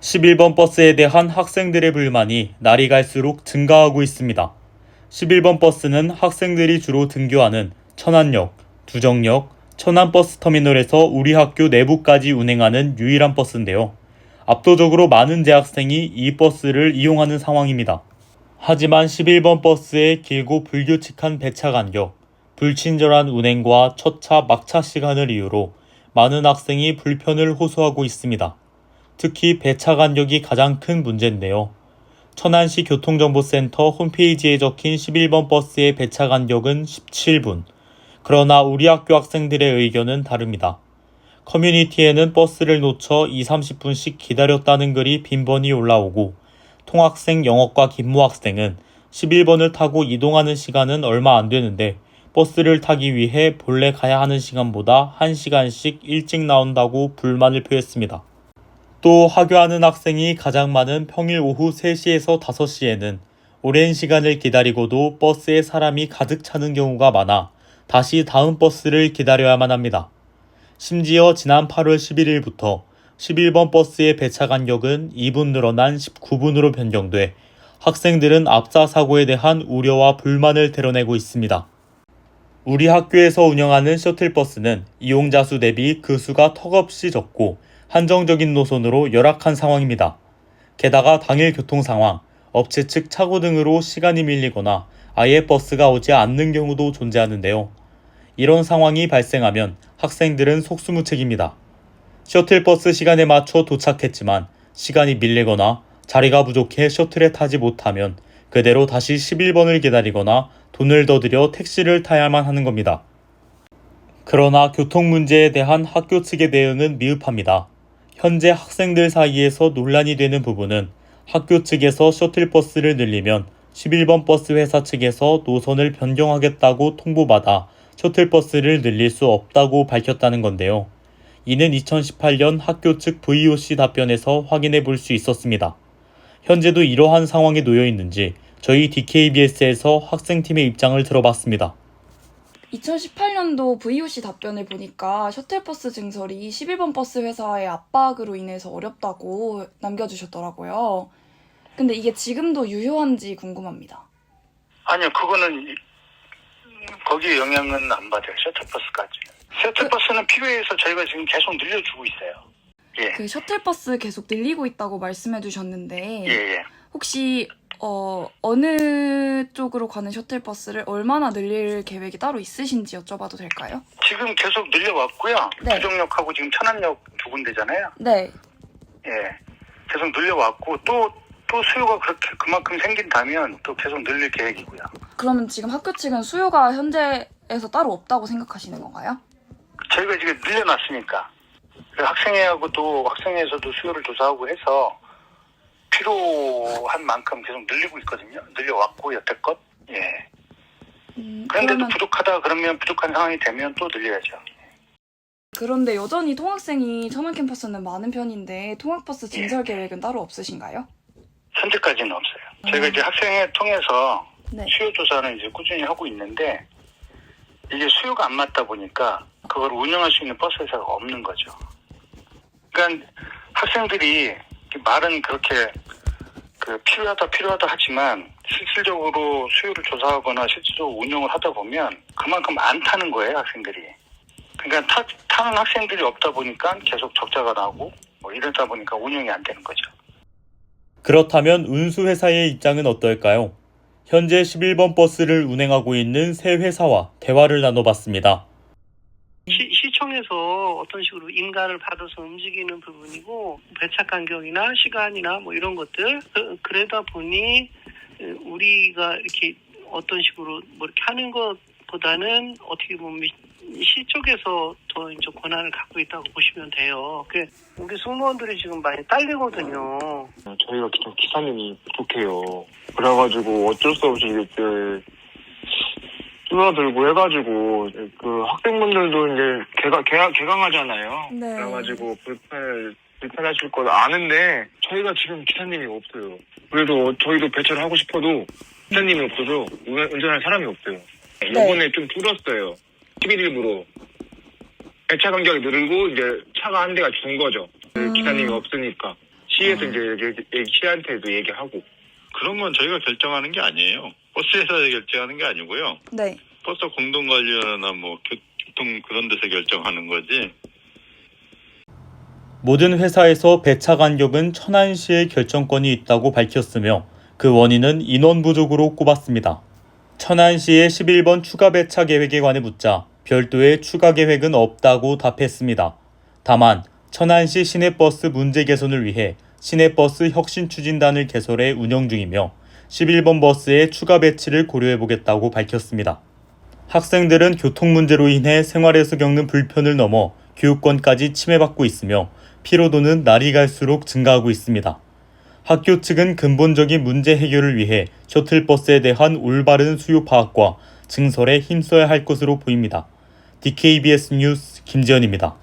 11번 버스에 대한 학생들의 불만이 날이 갈수록 증가하고 있습니다. 11번 버스는 학생들이 주로 등교하는 천안역, 두정역, 천안버스터미널에서 우리 학교 내부까지 운행하는 유일한 버스인데요. 압도적으로 많은 재학생이 이 버스를 이용하는 상황입니다. 하지만 11번 버스의 길고 불규칙한 배차 간격, 불친절한 운행과 첫차 막차 시간을 이유로 많은 학생이 불편을 호소하고 있습니다. 특히 배차 간격이 가장 큰 문제인데요. 천안시 교통정보센터 홈페이지에 적힌 11번 버스의 배차 간격은 17분. 그러나 우리 학교 학생들의 의견은 다릅니다. 커뮤니티에는 버스를 놓쳐 2, 30분씩 기다렸다는 글이 빈번히 올라오고 통학생 영어과 김모 학생은 11번을 타고 이동하는 시간은 얼마 안 되는데 버스를 타기 위해 본래 가야 하는 시간보다 1시간씩 일찍 나온다고 불만을 표했습니다. 또 하교하는 학생이 가장 많은 평일 오후 3시에서 5시에는 오랜 시간을 기다리고도 버스에 사람이 가득 차는 경우가 많아 다시 다음 버스를 기다려야만 합니다. 심지어 지난 8월 11일부터 11번 버스의 배차 간격은 2분 늘어난 19분으로 변경돼 학생들은 압사 사고에 대한 우려와 불만을 드러내고 있습니다. 우리 학교에서 운영하는 셔틀버스는 이용자 수 대비 그 수가 턱없이 적고 한정적인 노선으로 열악한 상황입니다. 게다가 당일 교통 상황, 업체 측 착오 등으로 시간이 밀리거나 아예 버스가 오지 않는 경우도 존재하는데요. 이런 상황이 발생하면 학생들은 속수무책입니다. 셔틀버스 시간에 맞춰 도착했지만 시간이 밀리거나 자리가 부족해 셔틀에 타지 못하면 그대로 다시 11번을 기다리거나 돈을 더 들여 택시를 타야만 하는 겁니다. 그러나 교통 문제에 대한 학교 측의 대응은 미흡합니다. 현재 학생들 사이에서 논란이 되는 부분은 학교 측에서 셔틀버스를 늘리면 11번 버스 회사 측에서 노선을 변경하겠다고 통보받아 셔틀버스를 늘릴 수 없다고 밝혔다는 건데요. 이는 2018년 학교 측 VOC 답변에서 확인해 볼 수 있었습니다. 현재도 이러한 상황에 놓여 있는지 저희 DKBS에서 학생팀의 입장을 들어봤습니다. 2018년도 VOC 답변을 보니까 셔틀버스 증설이 11번 버스 회사의 압박으로 인해서 어렵다고 남겨주셨더라고요. 근데 이게 지금도 유효한지 궁금합니다. 아니요, 그거는 이- 거기에 영향은 안 받아요. 셔틀버스까지. 셔틀버스는 필요해서 저희가 지금 계속 늘려주고 있어요. 예, 그 셔틀버스 계속 늘리고 있다고 말씀해 주셨는데 예, 예. 혹시 어, 어느 쪽으로 가는 셔틀버스를 얼마나 늘릴 계획이 따로 있으신지 여쭤봐도 될까요? 지금 계속 늘려왔고요. 네. 부정역하고 지금 천안역 두 군데잖아요. 네. 예, 계속 늘려왔고 또 또 수요가 그렇게 그만큼 생긴다면 또 계속 늘릴 계획이고요. 그러면 지금 학교 측은 수요가 현재에서 따로 없다고 생각하시는 건가요? 저희가 지금 늘려놨으니까 그 학생회하고 또 학생회에서도 수요를 조사하고 해서 필요한 만큼 계속 늘리고 있거든요. 늘려왔고 여태껏. 예. 음, 그런데도 그러면 부족하다 그러면 부족한 상황이 되면 또 늘려야죠. 그런데 여전히 통학생이 천안 캠퍼스는 많은 편인데 통학버스 증설 계획은 따로 없으신가요? 현재까지는 없어요. 저희가 음. 이제 학생회 통해서 네. 수요 조사는 이제 꾸준히 하고 있는데 이게 수요가 안 맞다 보니까 그걸 운영할 수 있는 버스 회사가 없는 거죠. 그러니까 학생들이 말은 그렇게 그 필요하다 필요하다 하지만 실질적으로 수요를 조사하거나 실질적으로 운영을 하다 보면 그만큼 안 타는 거예요 학생들이. 그러니까 타, 타는 학생들이 없다 보니까 계속 적자가 나고 뭐 이러다 보니까 운영이 안 되는 거죠. 그렇다면 운수회사의 입장은 어떨까요? 현재 11번 버스를 운행하고 있는 새 회사와 대화를 나눠봤습니다. 시, 시청에서 어떤 식으로 인가를 받아서 움직이는 부분이고 배차 간격이나 시간이나 뭐 이런 것들 그, 그러다 보니 에, 우리가 이렇게 어떤 식으로 뭐 이렇게 하는 것보다는 어떻게 보면 시 쪽에서 더 이제 권한을 갖고 있다고 보시면 돼요. 그 우리 승무원들이 지금 많이 딸리거든요. 저희가 기사님이 부족해요. 그래가지고 어쩔 수 없이 이제 뛰어들고 해가지고 그 학생분들도 이제 개강 개강 개강하잖아요. 네. 그래가지고 불편을 불편하실 거 아는데 저희가 지금 기사님이 없어요. 그래도 저희도 배차를 하고 싶어도 기사님이 없어서 운- 운전할 사람이 없어요. 요번에 좀 줄었어요. 11일부로 배차 간격이 늘고 이제 차가 한 대가 준 거죠. 그 음. 기사님이 없으니까 시에서 음. 이제 얘기, 얘기- 시한테도 얘기하고 그런 건 저희가 결정하는 게 아니에요. 버스에서 결정하는 게 아니고요. 네. 버스 공동관리나 뭐 교, 통 그런 데서 결정하는 거지. 모든 회사에서 배차 간격은 천안시의 결정권이 있다고 밝혔으며 그 원인은 인원 부족으로 꼽았습니다. 천안시의 11번 추가 배차 계획에 관해 묻자 별도의 추가 계획은 없다고 답했습니다. 다만 천안시 시내버스 문제 개선을 위해 시내버스 혁신 추진단을 개설해 운영 중이며 11번 버스의 추가 배치를 고려해 보겠다고 밝혔습니다. 학생들은 교통 문제로 인해 생활에서 겪는 불편을 넘어 교육권까지 침해받고 있으며 피로도는 날이 갈수록 증가하고 있습니다. 학교 측은 근본적인 문제 해결을 위해 셔틀버스에 대한 올바른 수요 파악과 증설에 힘써야 할 것으로 보입니다. DKBS 뉴스 김지연입니다.